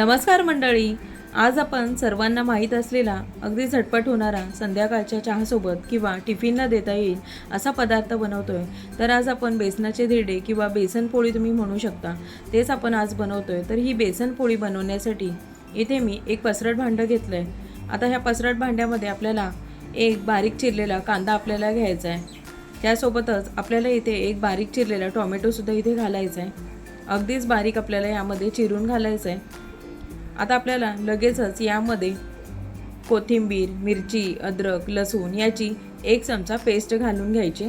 नमस्कार मंडळी. आज आपण सर्वांना माहीत असलेला अगदी झटपट होणारा संध्याकाळच्या चहासोबत किंवा टिफिनला देता येईल असा पदार्थ बनवतोय. तर आज आपण बेसनाचे धिरडे किंवा बेसन पोळी तुम्ही म्हणू शकता. तेच आपण आज बनवतोय. तर ही बेसन पोळी बनवण्यासाठी इथे मी एक पसरट भांडं घेतलं आहे आता ह्या पसरट भांड्यामध्ये आपल्याला एक बारीक चिरलेला कांदा आपल्याला घ्यायचा आहे त्यासोबतच आपल्याला इथे एक बारीक चिरलेला टोमॅटोसुद्धा इथे घालायचा आहे अगदीच बारीक आपल्याला यामध्ये चिरून घालायचं आहे आता आपल्याला लगेचच यामध्ये कोथिंबीर मिरची अद्रक लसूण याची एक चमचा पेस्ट घालून घ्यायची.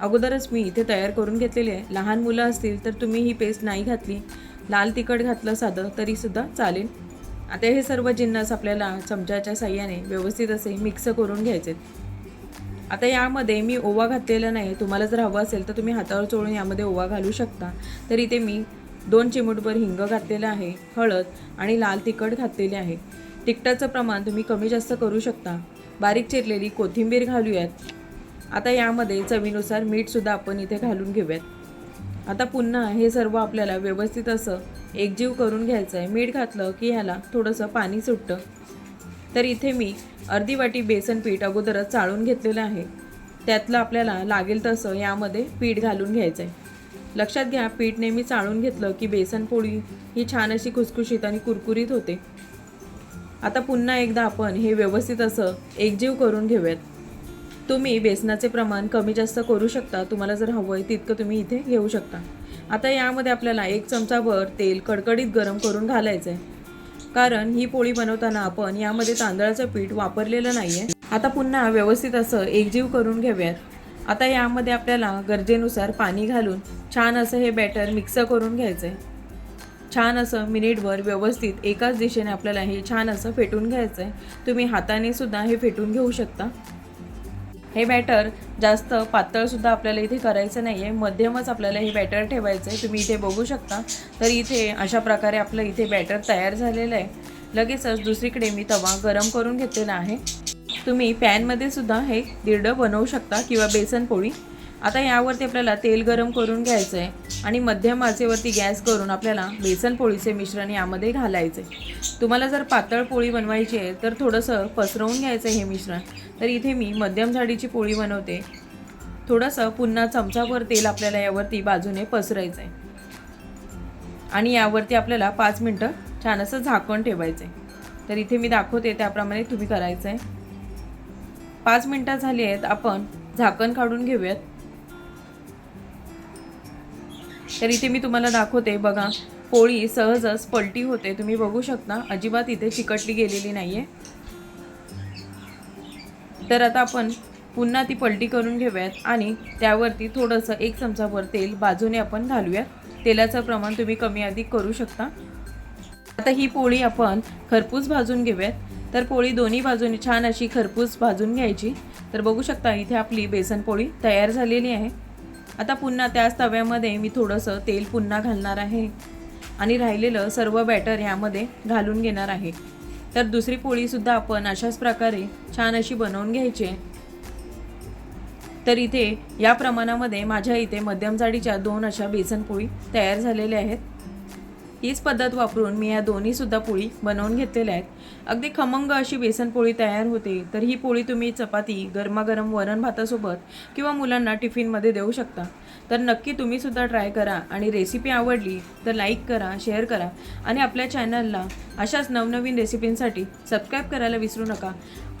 अगोदरच मी इथे तयार करून घेतलेली आहे. लहान मुलं असतील तर तुम्ही ही पेस्ट नाही घातली. लाल तिखट घातलं साधं तरीसुद्धा चालेल. आता हे सर्व जिन्नस आपल्याला चमच्याच्या साह्याने व्यवस्थित असे मिक्स करून घ्यायचे आता यामध्ये मी ओवा घातलेला नाही. तुम्हाला जर हवं असेल तर तुम्ही हातावर चोळून यामध्ये ओवा घालू शकता. तर इथे मी दोन चिमूटभर हिंग घातलेलं आहे हळद आणि लाल तिखट घातलेले आहे. तिखटाचं प्रमाण तुम्ही कमी जास्त करू शकता. बारीक चिरलेली कोथिंबीर घालूयात. आता यामध्ये चवीनुसार मीठसुद्धा आपण इथे घालून घेऊयात. आता पुन्हा हे सर्व आपल्याला व्यवस्थित असं एकजीव करून घ्यायचं आहे मीठ घातलं की ह्याला थोडंसं पाणी सुटतं. तर इथे मी अर्धी वाटी बेसन पीठ अगोदरच चाळून घेतलेलं आहे. त्यातलं आपल्याला लागेल तसं यामध्ये पीठ घालून घ्यायचं आहे लक्षात घ्या पीठ नेहमी चाळून घेतलं की बेसन पोळी ही छान अशी खुसखुशीत आणि कुरकुरीत होते. आता पुन्हा एकदा आपण हे व्यवस्थित असं एकजीव करून घेऊयात. तुम्ही बेसनाचे प्रमाण कमी जास्त करू शकता तुम्हाला जर हवं आहे तितकं तुम्ही इथे घेऊ शकता. आता यामध्ये आपल्याला एक चमचाभर तेल कडकडीत गरम करून घालायचं आहे कारण ही पोळी बनवताना आपण यामध्ये तांदळाचं पीठ वापरलेलं नाही आहे आता पुन्हा व्यवस्थित असं एकजीव करून घेऊयात. आता यामध्ये आपल्याला गरजेनुसार पाणी घालून छान असं हे बॅटर मिक्स करून घ्यायचं आहे छान असं मिनिटभर व्यवस्थित एकाच दिशेने आपल्याला हे छान असं फेटून घ्यायचं आहे तुम्ही हाताने सुद्धा हे फेटून घेऊ शकता. हे बॅटर जास्त पातळसुद्धा आपल्याला इथे करायचं नाही आहे मध्यमच आपल्याला हे बॅटर ठेवायचं आहे तुम्ही इथे बघू शकता. तर इथे अशा प्रकारे आपलं इथे बॅटर तयार झालेलं आहे. लगेचच दुसरीकडे मी तवा गरम करून घेतलेला आहे. तुम्ही पॅनमध्ये सुद्धा हे दिरडं बनवू शकता किंवा बेसन पोळी. आता यावरती आपल्याला तेल गरम करून घ्यायचं आहे आणि मध्यम आचेवरती गॅस करून आपल्याला बेसन पोळीचे मिश्रण यामध्ये घालायचं. आहे तुम्हाला जर पातळ पोळी बनवायची आहे तर थोडंसं पसरवून घ्यायचं आहे हे मिश्रण. तर इथे मी मध्यम झाडीची पोळी बनवते. थोडंसं पुन्हा चमचाभर तेल आपल्याला यावरती बाजूने पसरायचं आहे आणि यावरती आपल्याला पाच मिनटं छान असं झाकण ठेवायचं आहे तर इथे मी दाखवते त्याप्रमाणे तुम्ही करायचं आहे पाच मिनटं झाली आहेत आपण झाकण काढून घेऊयात. तर इथे मी तुम्हाला दाखवते बघा पोळी सहजच पलटी होते. तुम्ही बघू शकता अजिबात इथे चिकटली गेलेली नाही आहे तर आता आपण पुन्हा ती पलटी करून घेऊयात आणि त्यावरती थोडंसं एक चमचाभर तेल बाजूने आपण घालूयात. तेलाचं प्रमाण तुम्ही कमी अधिक करू शकता. आता ही पोळी आपण खरपूस भाजून घेऊयात. तर पोळी दोन्ही बाजूने छान अशी खरपूस भाजून घ्यायची. तर बघू शकता इथे आपली बेसन पोळी तयार झालेली आहे. आता पुन्हा त्याच तव्यामध्ये मी थोडंसं तेल पुन्हा घालणार आहे. आणि राहिलेलं सर्व बॅटर यामध्ये घालून घेणार आहे. तर दुसरी पोळीसुद्धा आपण अशाच प्रकारे छान अशी बनवून घ्यायची. तर इथे या प्रमाणामध्ये माझ्या इथे मध्यम जाडीच्या दोन अशा बेसन पोळी तयार झालेल्या आहेत. हीच पद्धत वापरून मी या दोन्हीसुद्धा पोळी बनवून घेतलेल्या आहेत. अगदी खमंग अशी बेसन पोळी तयार होते तर ही पोळी तुम्ही चपाती गरमागरम वरण भातासोबत किंवा मुलांना टिफिनमध्ये देऊ शकता. तर नक्की तुम्हीसुद्धा ट्राय करा आणि रेसिपी आवडली तर लाईक करा शेअर करा आणि आपल्या चॅनलला अशाच नवनवीन रेसिपींसाठी सबस्क्राईब करायला विसरू नका.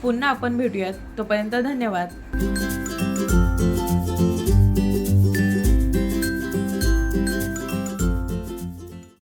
पुन्हा आपण भेटूयात. तोपर्यंत धन्यवाद.